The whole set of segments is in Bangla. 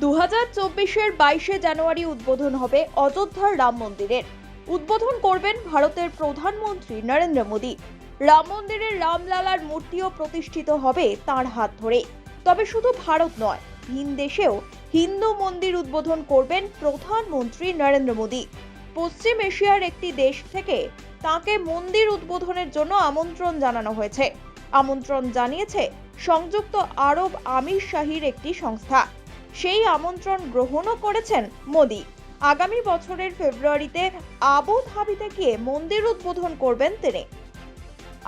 দু হাজার চব্বিশের বাইশে জানুয়ারি উদ্বোধন হবে অযোধ্যার রাম মন্দিরের। উদ্বোধন করবেন ভারতের প্রধানমন্ত্রী নরেন্দ্র মোদী। রাম মন্দিরের রামলালার মূর্তিও প্রতিষ্ঠিত হবে তার হাত ধরে। তবে শুধু ভারত নয়, ভিন দেশেও হিন্দু মন্দির উদ্বোধন করবেন প্রধানমন্ত্রী নরেন্দ্র মোদী। পশ্চিম এশিয়ার একটি দেশ থেকে তাকে মন্দির উদ্বোধনের জন্য আমন্ত্রণ জানানো হয়েছে। আমন্ত্রণ জানিয়েছে সংযুক্ত আরব আমির শাহীর একটি সংস্থা। সেই আমন্ত্রণ গ্রহণও করেছেন মোদি। আগামী বছরের ফেব্রুয়ারিতে আবু ধাবিতে গিয়ে মন্দির উদ্বোধন করবেন তিনি।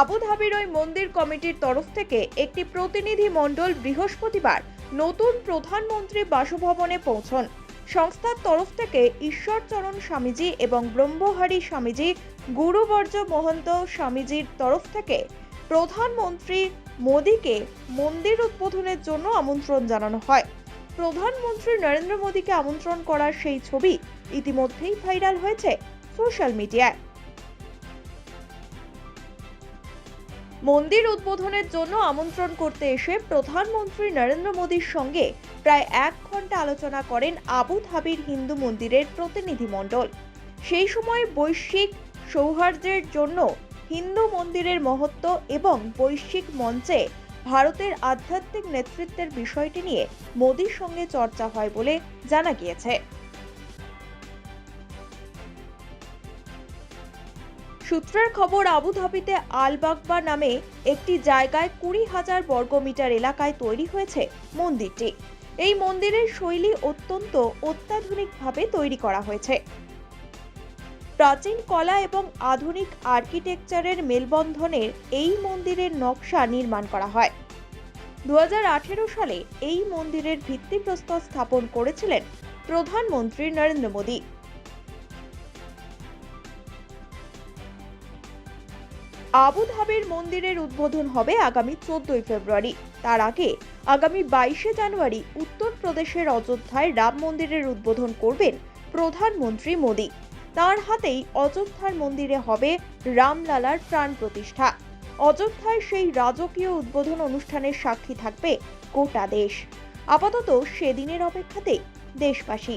আবু ধাবির ওই মন্দির কমিটির তরফ থেকে একটি প্রতিনিধি মণ্ডল বৃহস্পতিবার নতুন প্রধানমন্ত্রী বাসভবনে পৌঁছন। সংস্থার তরফ থেকে ঈশ্বরচরণ স্বামীজি এবং ব্রহ্মহারী স্বামীজি গুরুবর্জ মহন্ত স্বামীজির তরফ থেকে প্রধানমন্ত্রী মোদীকে মন্দির উদ্বোধনের জন্য আমন্ত্রণ জানানো হয়। প্রধানমন্ত্রী নরেন্দ্র মোদীকে আমন্ত্রণ করার সেই ছবি ইতিমধ্যেই ভাইরাল হয়েছে সোশ্যাল মিডিয়ায়। মন্দির উদ্বোধনের জন্য আমন্ত্রণ করতে এসে প্রধানমন্ত্রী নরেন্দ্র মোদীর সঙ্গে প্রায় এক ঘণ্টা আলোচনা করেন আবু ধাবির হিন্দু মন্দিরের প্রতিনিধি মণ্ডল। সেই সময় বৈশ্বিক সৌহার্দ্যের জন্য হিন্দু মন্দিরের মহত্ব এবং বৈশ্বিক মঞ্চে ভারতের আধ্যাত্মিক নেতৃত্বের বিষয়টি নিয়ে মোদির সঙ্গে চর্চা হয় বলে জানা গিয়েছে। সূত্রের খবর, আবুধাবিতে আলবাগবা নামে একটি জায়গায় কুড়ি হাজার বর্গমিটার এলাকায় তৈরি হয়েছে মন্দিরটি। এই মন্দিরের শৈলী অত্যন্ত অত্যাধুনিকভাবে তৈরি করা হয়েছে। প্রাচীন কলা এবং আধুনিক আর্কিটেকচারের মেলবন্ধনের এই মন্দিরের নকশা নির্মাণ করা হয়। দু হাজার আঠেরো সালে এই মন্দিরের ভিত্তিপ্রস্তর স্থাপন করেছিলেন প্রধানমন্ত্রী নরেন্দ্র মোদী। আবুধাবির মন্দিরের উদ্বোধন হবে আগামী চোদ্দই ফেব্রুয়ারি। তার আগে আগামী বাইশে জানুয়ারি উত্তরপ্রদেশের অযোধ্যায় রাম মন্দিরের উদ্বোধন করবেন প্রধানমন্ত্রী মোদী। তার হাতেই অযোধ্যার মন্দিরে হবে রামলালার প্রাণ প্রতিষ্ঠা। অযোধ্যায় সেই রাজকীয় উদ্বোধন অনুষ্ঠানের সাক্ষী থাকবে গোটা দেশ। আপাতত সেদিনের অপেক্ষাতে দেশবাসী